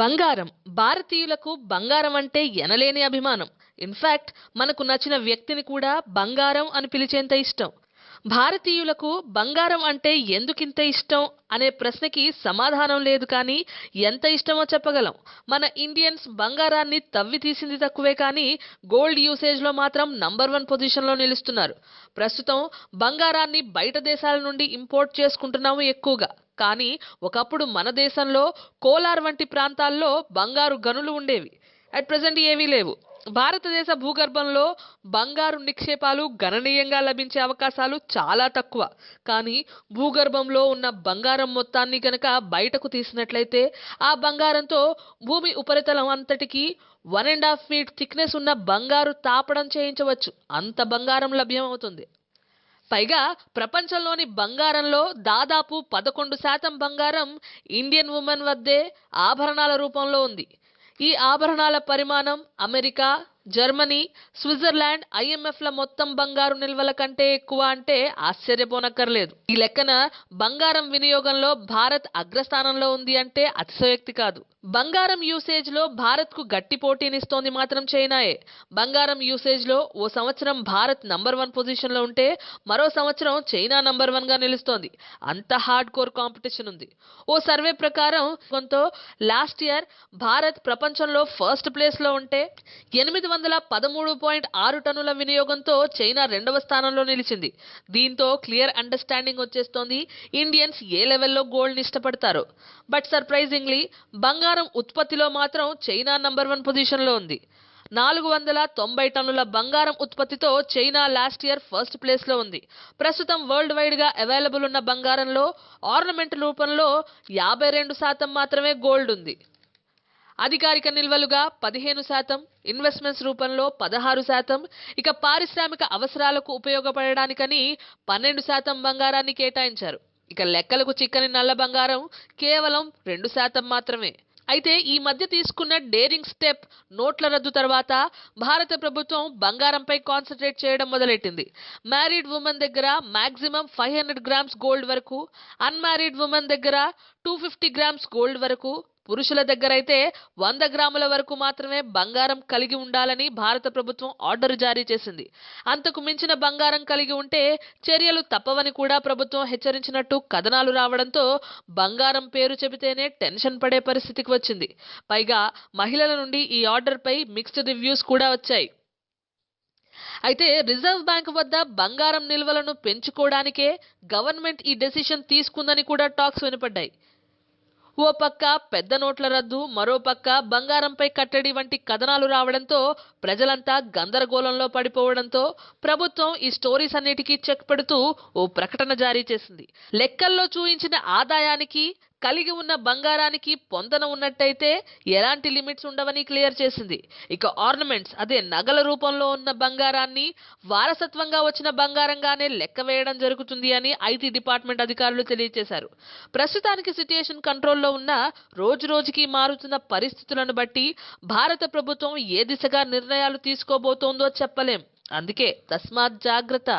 బంగారం. భారతీయులకు బంగారం అంటే ఎనలేని అభిమానం. ఇన్ఫాక్ట్ మనకు నచ్చిన వ్యక్తిని కూడా బంగారం అని పిలిచేంత ఇష్టం. భారతీయులకు బంగారం అంటే ఎందుకింత ఇష్టం అనే ప్రశ్నకి సమాధానం లేదు కానీ ఎంత ఇష్టమో చెప్పగలం. మన ఇండియన్స్ బంగారాన్ని తవ్వి తీసింది తక్కువే కానీ గోల్డ్ యూసేజ్లో మాత్రం నంబర్ వన్ పొజిషన్లో నిలుస్తున్నారు. ప్రస్తుతం బంగారాన్ని బయట దేశాల నుండి ఇంపోర్ట్ చేసుకుంటున్నాము ఎక్కువగా. కానీ ఒకప్పుడు మన దేశంలో కోలార్ వంటి ప్రాంతాల్లో బంగారు గనులు ఉండేవి. అట్ ప్రజెంట్ ఏవీ లేవు. భారతదేశ భూగర్భంలో బంగారు నిక్షేపాలు గణనీయంగా లభించే అవకాశాలు చాలా తక్కువ. కానీ భూగర్భంలో ఉన్న బంగారం మొత్తాన్ని గనక బయటకు తీసినట్లయితే ఆ బంగారంతో భూమి ఉపరితలం అంతటికి one and half feet thickness ఉన్న బంగారు తాపడం చేయించవచ్చు. అంత బంగారం లభ్యమవుతుంది. పైగా ప్రపంచంలోని బంగారంలో దాదాపు పదకొండు శాతం బంగారం ఇండియన్ ఉమెన్ వద్దే ఆభరణాల రూపంలో ఉంది. ఈ ఆభరణాల పరిమాణం అమెరికా జర్మనీ స్విట్జర్లాండ్ ఐఎంఎఫ్ల మొత్తం బంగారు నిల్వల కంటే ఎక్కువ అంటే ఆశ్చర్యపోనక్కర్లేదు. ఈ లెక్కన బంగారం వినియోగంలో భారత్ అగ్రస్థానంలో ఉంది అంటే అతిశయోక్తి కాదు. బంగారం యూసేజ్లో భారత్కు గట్టి పోటీనిస్తోంది మాత్రం చైనాయే. బంగారం యూసేజ్లో ఓ సంవత్సరం భారత్ నంబర్ వన్ పొజిషన్లో ఉంటే మరో సంవత్సరం చైనా నంబర్ వన్గా నిలుస్తోంది. అంత హార్డ్ కోర్ కాంపిటీషన్ ఉంది. ఓ సర్వే ప్రకారం కొంత లాస్ట్ ఇయర్ భారత్ ప్రపంచంలో ఫస్ట్ ప్లేస్లో ఉంటే ఎనిమిది వందల పదమూడు పాయింట్ ఆరు టన్నుల వినియోగంతో చైనా రెండవ స్థానంలో నిలిచింది. దీంతో క్లియర్ అండర్స్టాండింగ్ వచ్చేస్తోంది. ఇండియన్స్ ఏ లెవెల్లో గోల్డ్ని ఇష్టపడతారు బట్ సర్ప్రైజింగ్లీ బంగారం ఉత్పత్తిలో మాత్రం చైనా నంబర్ వన్ పొజిషన్లో ఉంది. నాలుగు వందల తొంభై టన్నుల బంగారం ఉత్పత్తితో చైనా లాస్ట్ ఇయర్ ఫస్ట్ ప్లేస్లో ఉంది. ప్రస్తుతం వరల్డ్ వైడ్గా అవైలబుల్ ఉన్న బంగారంలో ఆర్నమెంట్ రూపంలో యాభై రెండు శాతం మాత్రమే గోల్డ్ ఉంది. అధికారిక నిల్వలుగా పదిహేను శాతం ఇన్వెస్ట్మెంట్స్ రూపంలో పదహారు శాతం. ఇక పారిశ్రామిక అవసరాలకు ఉపయోగపడడానికని పన్నెండు శాతం బంగారాన్ని కేటాయించారు. ఇక లెక్కలకు చిక్కని నల్ల బంగారం కేవలం రెండు శాతం మాత్రమే. అయితే ఈ మధ్య తీసుకున్న డేరింగ్ స్టెప్ నోట్ల రద్దు తర్వాత భారత ప్రభుత్వం బంగారంపై కాన్సన్ట్రేట్ చేయడం మొదలెట్టింది. మ్యారీడ్ ఉమెన్ దగ్గర maximum five hundred grams gold వరకు అన్మ్యారీడ్ ఉమెన్ దగ్గర టూ ఫిఫ్టీ గ్రామ్స్ గోల్డ్ వరకు పురుషుల దగ్గర అయితే వంద గ్రాముల వరకు మాత్రమే బంగారం కలిగి ఉండాలని భారత ప్రభుత్వం ఆర్డర్ జారీ చేసింది. అంతకు మించిన బంగారం కలిగి ఉంటే చర్యలు తప్పవని కూడా ప్రభుత్వం హెచ్చరించినట్టు కథనాలు రావడంతో బంగారం పేరు చెబితేనే టెన్షన్ పడే పరిస్థితికి వచ్చింది. పైగా మహిళల నుండి ఈ ఆర్డర్పై మిక్స్డ్ రివ్యూస్ కూడా వచ్చాయి. అయితే రిజర్వ్ బ్యాంక్ వద్ద బంగారం నిల్వలను పెంచుకోవడానికే గవర్నమెంట్ ఈ డెసిషన్ తీసుకుందని కూడా టాక్స్ వినపడ్డాయి. ఓ పక్క పెద్ద నోట్ల రద్దు మరో పక్క బంగారంపై కట్టడి వంటి కథనాలు రావడంతో ప్రజలంతా గందరగోళంలో పడిపోవడంతో ప్రభుత్వం ఈ స్టోరీస్ అన్నిటికీ చెక్ పెడుతూ ఓ ప్రకటన జారీ చేసింది. లెక్కల్లో చూయించిన ఆదాయానికి కలిగి ఉన్న బంగారానికి పొందన ఉన్నట్టయితే ఎలాంటి లిమిట్స్ ఉండవని క్లియర్ చేసింది. ఇక ఆర్నమెంట్స్ అదే నగల రూపంలో ఉన్న బంగారాన్ని వారసత్వంగా వచ్చిన బంగారంగానే లెక్క వేయడం జరుగుతుంది అని ఐటీ డిపార్ట్మెంట్ అధికారులు తెలియజేశారు ప్రస్తుతానికి సిచ్యుయేషన్ కంట్రోల్లో ఉన్న రోజు రోజుకి మారుతున్న పరిస్థితులను బట్టి భారత ప్రభుత్వం ఏ దిశగా నిర్ణయాలు తీసుకోబోతోందో చెప్పలేం. అందుకే తస్మాత్ జాగ్రత్త.